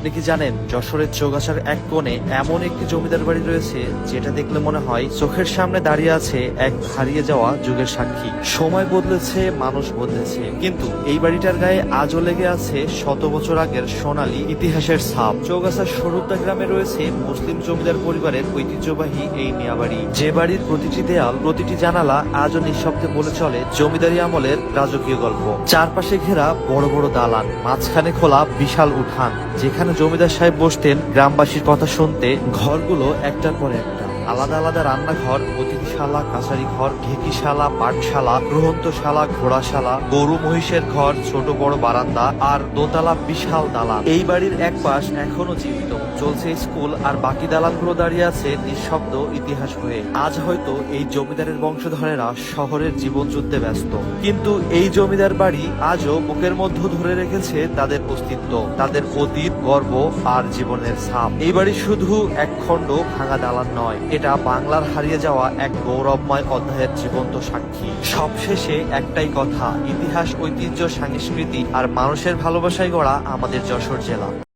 আপনি কি জানেন, যশোরের চৌগাছার এক কোণে এমন একটি জমিদার বাড়ি রয়েছে, যেটা দেখলে মনে হয় চোখের সামনে দাঁড়িয়ে আছে এক হারিয়ে যাওয়া যুগের সাক্ষী। সময় বদলেছে, মানুষ বদলেছে, কিন্তু এই বাড়িটার গায়ে আজও লেগে আছে শত বছর আগের সোনালী ইতিহাসের ছাপ। চৌগাছার স্বরূপদা গ্রামে রয়েছে মুসলিম জমিদার পরিবারের ঐতিহ্যবাহী এই মিয়াবাড়ি যে বাড়ির প্রতিটি দেয়াল, প্রতিটি জানালা আজও নিঃশব্দে বলে চলে জমিদারি আমলের রাজকীয় গল্প। চারপাশে ঘেরা বড় বড় দালান, মাঝখানে খোলা বিশাল উঠান, যেখানে জমিদার সাহেব বসতেন গ্রামবাসীর কথা শুনতে ঘরগুলো একটার পর একটা। আলাদা আলাদা রান্নাঘর অতিথিশালা কাছারি ঘর ঢেকিশালা পাঠশালা গ্রহন্তশালা ঘোড়াশালা গরু মহিষের ঘর, ছোট বড় বারান্দা আর দোতলা বিশাল দালান। এই বাড়ির এক পাশ এখনও জীবিত। চলছে স্কুল আর বাকি দালানগুলো দাঁড়িয়ে আছে নিঃশব্দ ইতিহাস হয়ে। আজ হয়তো এই জমিদারের বংশধরেরা শহরের জীবন যুদ্ধে ব্যস্ত। কিন্তু এই জমিদার বাড়ি আজও বুকের মধ্যে ধরে রেখেছে তাদের অস্তিত্ব, তাদের অতীত, গর্ব আর জীবনের ছাপ। এই বাড়ি শুধু এক খণ্ড ভাঙা দালান নয়, এটা বাংলার হারিয়ে যাওয়া এক গৌরবময় অধ্যায়ের জীবন্ত সাক্ষী। সবশেষে একটাই কথা, ইতিহাস, ঐতিহ্য, সংস্কৃতি আর মানুষের ভালোবাসায় গড়া আমাদের যশোর জেলা।